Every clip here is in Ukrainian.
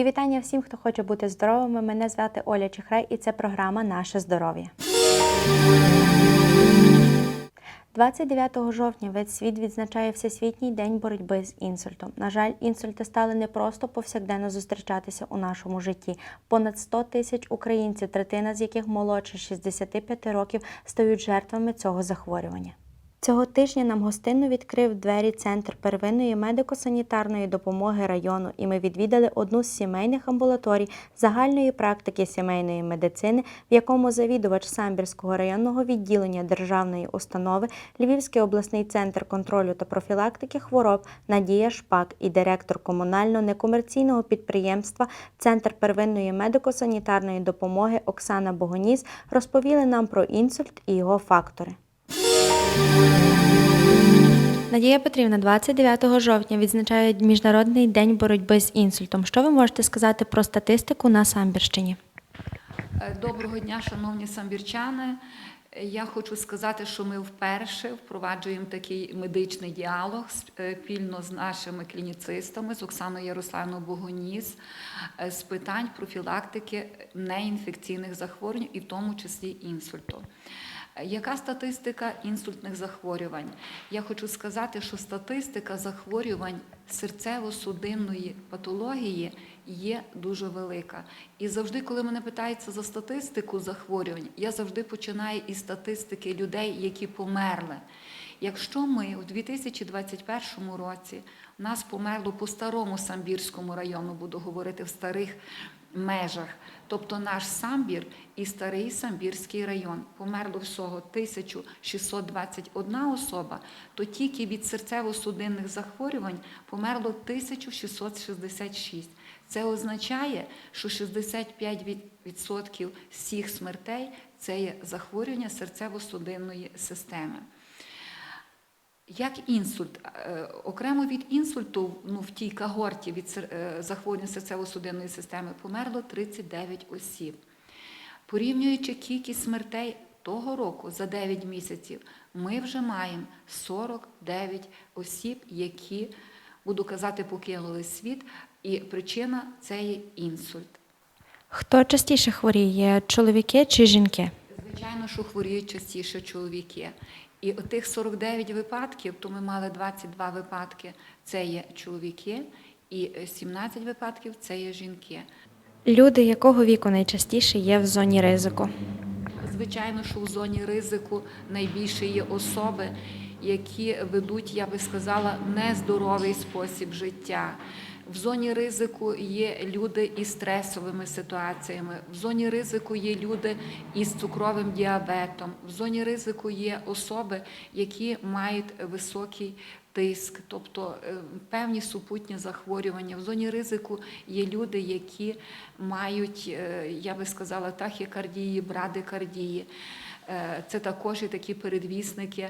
Мої вітання всім, хто хоче бути здоровими. Мене звати Оля Чехрай і це програма Наше здоров'я. 29 жовтня весь світ відзначає Всесвітній день боротьби з інсультом. На жаль, інсульти стали не просто повсякденно зустрічатися у нашому житті. Понад 100 тисяч українців, третина з яких молодше 65 років, стають жертвами цього захворювання. Цього тижня нам гостинно відкрив двері Центр первинної медико-санітарної допомоги району, і ми відвідали одну з сімейних амбулаторій загальної практики сімейної медицини, в якому завідувач Самбірського районного відділення державної установи, Львівський обласний центр контролю та профілактики хвороб Надія Шпак і директор комунального некомерційного підприємства Центр первинної медико-санітарної допомоги Оксана Богоніс розповіли нам про інсульт і його фактори. Надія Петрівна, 29 жовтня відзначають Міжнародний день боротьби з інсультом. Що ви можете сказати про статистику на Самбірщині? Е, Доброго дня, шановні самбірчани. Я хочу сказати, що ми вперше впроваджуємо такий медичний діалог е, спільно з нашими клініцистами, з Оксаною Ярославною Богоніс, е, з питань профілактики неінфекційних захворювань, і в тому числі інсульту. Яка статистика інсультних захворювань? Я хочу сказати, що статистика захворювань серцево-судинної патології є дуже велика. І завжди, коли мене питаються за статистику захворювань, я завжди починаю із статистики людей, які померли. Якщо ми у 2021 році нас померло по старому Самбірському району, буду говорити в старих межах, тобто наш самбір і старий самбірський район померло всього 1621 особа, то тільки від серцево-судинних захворювань померло 1666. Це означає, що 65% всіх смертей це є захворювання серцево-судинної системи. Як інсульт, Е, окремо від інсульту, ну в тій когорті від е, серцево-судинної системи померло 39 осіб. Порівнюючи кількість смертей того року за 9 місяців, ми вже маємо 49 осіб, які, буду казати, покинули світ, і причина це є інсульт. Хто частіше хворіє, чоловіки чи жінки? Звичайно, що хворіють частіше чоловіки. І тих 49 випадків, то ми мали 22 випадки, це є чоловіки, і 17 випадків це є жінки. Люди якого віку найчастіше є в зоні ризику? Звичайно, що в зоні ризику найбільше є особи, які ведуть, я би сказала, нездоровий спосіб життя. В зоні ризику є люди із стресовими ситуаціями, в зоні ризику є люди із цукровим діабетом, в зоні ризику є особи, які мають високий тиск, тобто е, певні супутні захворювання. В зоні ризику є люди, які мають, е, я би сказала, тахікардії, брадикардії. Е, Це також і такі передвісники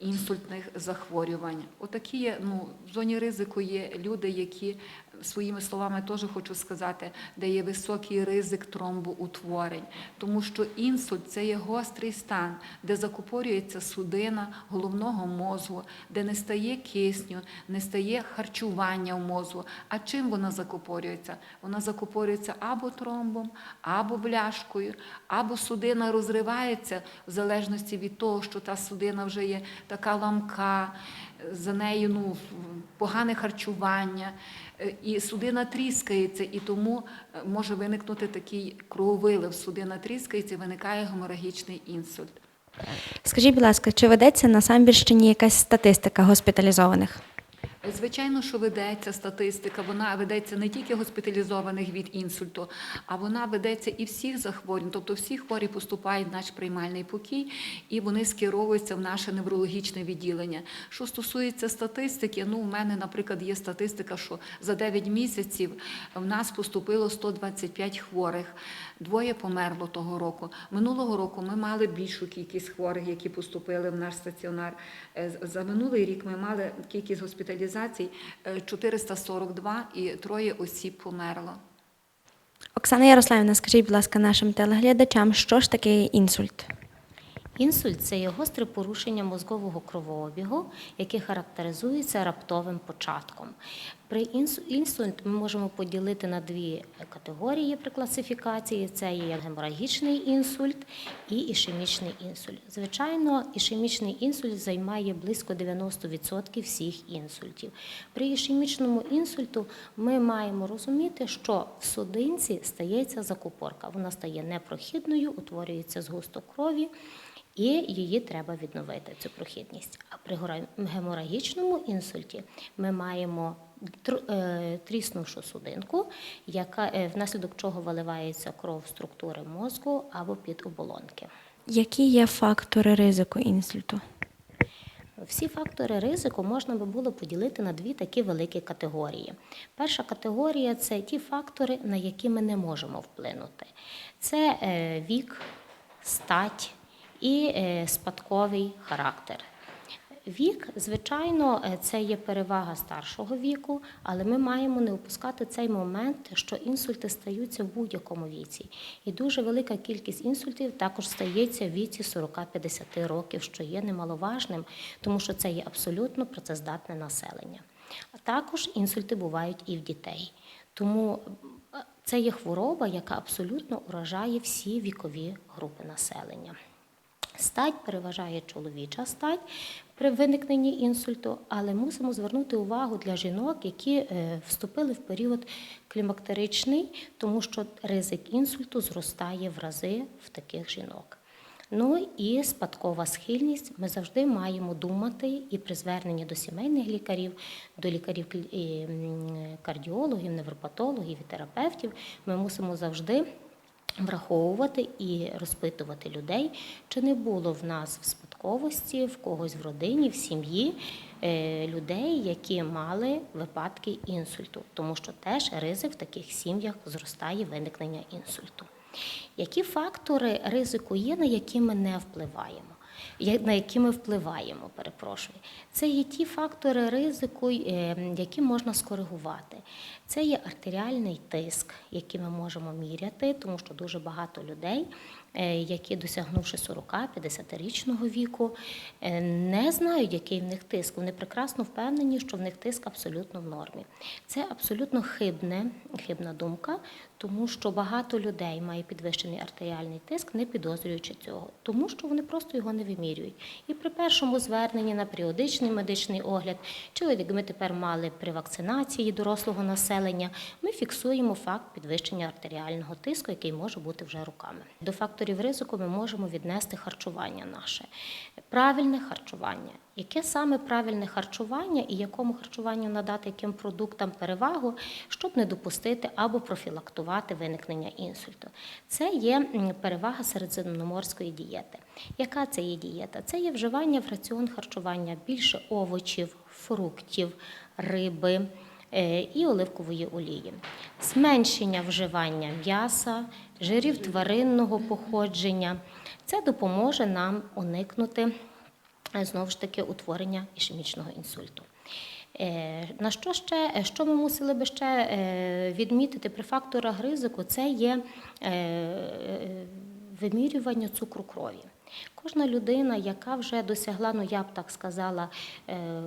інсультних захворювань. Отакі є, ну, в зоні ризику є люди, які своїми словами теж хочу сказати, де є високий ризик тромбоутворень, тому що інсульт це є гострий стан, де закупорюється судина головного мозку, де не стає кисню, не стає харчування в мозку. А чим вона закупорюється? Вона закупорюється або тромбом, або бляшкою, або судина розривається в залежності від того, що та судина вже є така ламка, за нею ну, погане харчування, е, і судина тріскається, і тому е, може виникнути такий крововилив. Судина тріскається виникає геморагічний інсульт. Скажіть, будь ласка, чи ведеться на Самбірщині якась статистика госпіталізованих? Звичайно, що ведеться статистика, вона ведеться не тільки госпіталізованих від інсульту, а вона ведеться і всіх захворювань. Тобто всі хворі поступають в наш приймальний покій і вони скеровуються в наше неврологічне відділення. Що стосується статистики, ну у мене, наприклад, є статистика, що за 9 місяців в нас поступило 125 хворих. Двоє померло того року. Минулого року ми мали більшу кількість хворих, які поступили в наш стаціонар. Е, За минулий рік ми мали кількість госпіталізацій е, 442 і троє осіб померло. Оксана Ярославівна, скажіть, будь ласка, нашим телеглядачам, що ж таке інсульт? Інсульт це є гостре порушення мозкового кровообігу, яке характеризується раптовим початком. При інсульт ми можемо поділити на дві категорії при класифікації: це є геморагічний інсульт і ішемічний інсульт. Звичайно, ішемічний інсульт займає близько 90% всіх інсультів. При ішемічному інсульту ми маємо розуміти, що в судинці стається закупорка. Вона стає непрохідною, утворюється згусток крові. І її треба відновити, цю прохідність. А при геморагічному інсульті ми маємо е, тріснувшу судинку, яка, е, внаслідок чого виливається кров в структури мозку або під оболонки. Які є фактори ризику інсульту? Всі фактори ризику можна би було поділити на дві такі великі категорії. Перша категорія це ті фактори, на які ми не можемо вплинути. Це е, вік, стать і е, спадковий характер. Вік, звичайно, е, це є перевага старшого віку, але ми маємо не опускати цей момент, що інсульти стаються в будь-якому віці. І дуже велика кількість інсультів також стається в віці 40-50 років, що є немаловажним, тому що це є абсолютно працездатне населення. А також інсульти бувають і в дітей. Тому е, це є хвороба, яка абсолютно уражає всі вікові групи населення. Стать переважає чоловіча стать при виникненні інсульту, але мусимо звернути увагу для жінок, які е, вступили в період клімактеричний, тому що ризик інсульту зростає в рази в таких жінок. Ну і спадкова схильність. Ми завжди маємо думати і при зверненні до сімейних лікарів, до лікарів м, кардіологів, невропатологів і терапевтів. Ми мусимо завжди враховувати і розпитувати людей, чи не було в нас в спадковості, в когось в родині, в сім'ї е, людей, які мали випадки інсульту, тому що теж ризик в таких сім'ях зростає виникнення інсульту. Які фактори ризику є, на які ми не впливаємо? На які ми впливаємо, перепрошую, це є ті фактори ризику, е, які можна скоригувати. Це є артеріальний тиск, який ми можемо міряти, тому що дуже багато людей, е, які досягнувши 40-50-річного віку, е, не знають, який в них тиск. Вони прекрасно впевнені, що в них тиск абсолютно в нормі. Це абсолютно хибне, хибна думка, тому що багато людей має підвищений артеріальний тиск, не підозрюючи цього, тому що вони просто його не вимірюють. І при першому зверненні на періодичний медичний огляд, чи як ми тепер мали при вакцинації дорослого населення, ми фіксуємо факт підвищення артеріального тиску, який може бути вже руками. До факторів ризику ми можемо віднести харчування наше, правильне харчування. Яке саме правильне харчування і якому харчуванню надати яким продуктам перевагу, щоб не допустити або профілактувати виникнення інсульту? Це є перевага середземноморської дієти. Яка це є дієта? Це є вживання в раціон харчування більше овочів, фруктів, риби е, і оливкової олії, зменшення вживання м'яса, жирів тваринного походження. Це допоможе нам уникнути знову ж таки утворення ішемічного інсульту. Е, На що ще, е, що ми мусили би ще е, відмітити при факторах ризику, це є вимірювання цукру крові. Кожна людина, яка вже досягла, ну я б так сказала, е,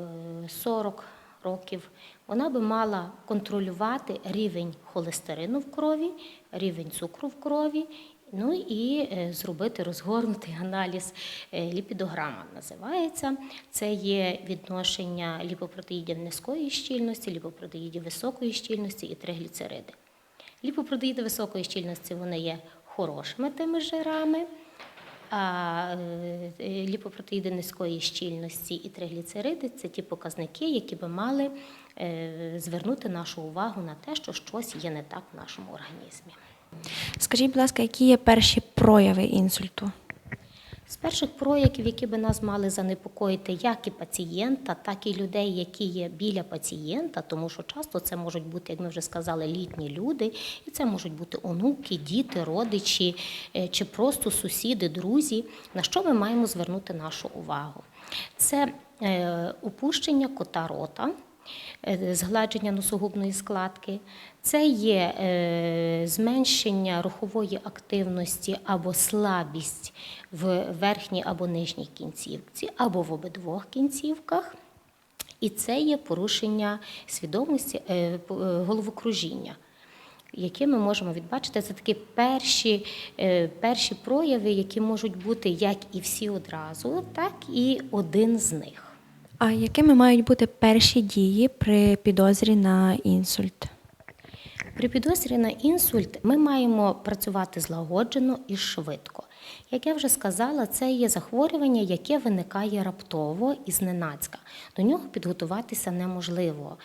40 років, вона би мала контролювати рівень холестерину в крові, рівень цукру в крові. Ну і е, зробити розгорнутий аналіз е, ліпідограма називається. Це є відношення ліпопротеїдів низької щільності, ліпопротеїдів високої щільності і тригліцериди. Ліпопротеїди високої щільності вони є хорошими тими жирами, а е, ліпопротеїди низької щільності і тригліцериди це ті показники, які би мали звернути нашу увагу на те, що щось є не так в нашому організмі. Скажіть, будь ласка, які є перші прояви інсульту? З перших проявів, які би нас мали занепокоїти як і пацієнта, так і людей, які є біля пацієнта, тому що часто це можуть бути, як ми вже сказали, літні люди, і це можуть бути онуки, діти, родичі е, чи просто сусіди, друзі. На що ми маємо звернути нашу увагу? Це е, опущення кота рота. Е, згладження носогубної складки, це є е, зменшення рухової активності або слабість в верхній або нижній кінцівці, або в обидвох кінцівках. І це є порушення свідомості е, головокружіння, яке ми можемо відбачити. Це такі перші, перші прояви, які можуть бути як і всі одразу, так і один з них. А якими мають бути перші дії при підозрі на інсульт? При підозрі на інсульт ми маємо працювати злагоджено і швидко. Як я вже сказала, це є захворювання, яке виникає раптово і зненацька. До нього підготуватися неможливо.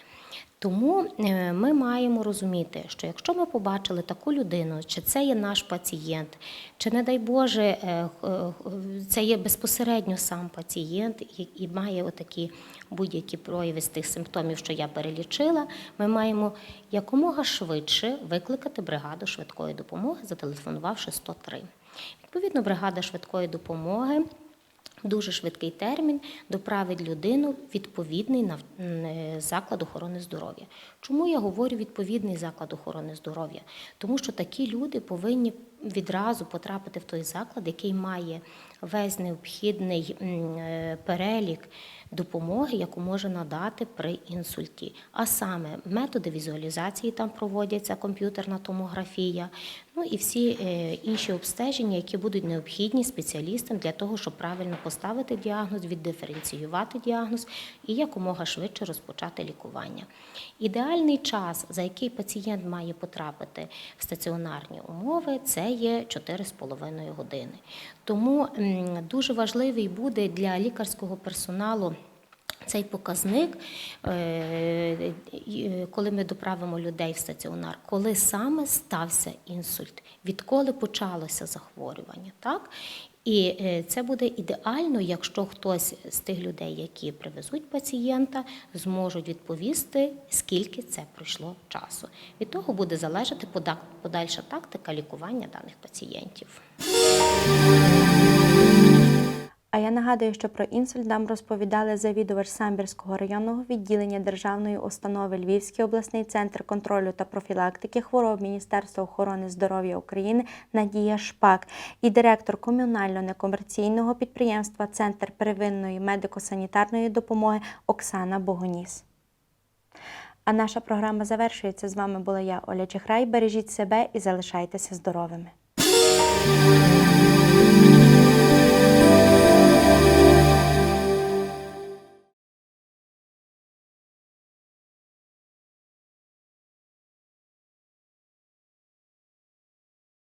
Тому е, ми маємо розуміти, що якщо ми побачили таку людину, чи це є наш пацієнт, чи, не дай Боже, е, е, це є безпосередньо сам пацієнт і- має отакі будь-які прояви з тих симптомів, що я перелічила, ми маємо якомога швидше викликати бригаду швидкої допомоги, зателефонувавши 103. Відповідно, бригада швидкої допомоги дуже швидкий термін доправить людину в відповідний е, заклад охорони здоров'я. Чому я говорю відповідний заклад охорони здоров'я? Тому що такі люди повинні відразу потрапити в той заклад, який має весь необхідний е, перелік допомоги, яку може надати при інсульті. А саме методи візуалізації там проводяться, комп'ютерна томографія, ну і всі е, інші обстеження, які будуть необхідні спеціалістам для того, щоб правильно поставити діагноз, віддиференціювати діагноз і якомога швидше розпочати лікування. Ідеальний час, за який пацієнт має потрапити в стаціонарні умови, це є 4,5 години. Тому дуже важливий буде для лікарського персоналу. Цей показник, е, е, коли ми доправимо людей в стаціонар, коли саме стався інсульт, відколи почалося захворювання, так? І е, це буде ідеально, якщо хтось з тих людей, які привезуть пацієнта, зможуть відповісти, скільки це пройшло часу. Від того буде залежати пода- подальша тактика лікування даних пацієнтів. А я нагадую, що про інсульт нам розповідали завідувач Самбірського районного відділення Державної установи Львівський обласний центр контролю та профілактики хвороб Міністерства охорони здоров'я України Надія Шпак і директор комунального некомерційного підприємства Центр первинної медико-санітарної допомоги Оксана Богоніс. А наша програма завершується. З вами була я, Оля Чехрай. Бережіть себе і залишайтеся здоровими.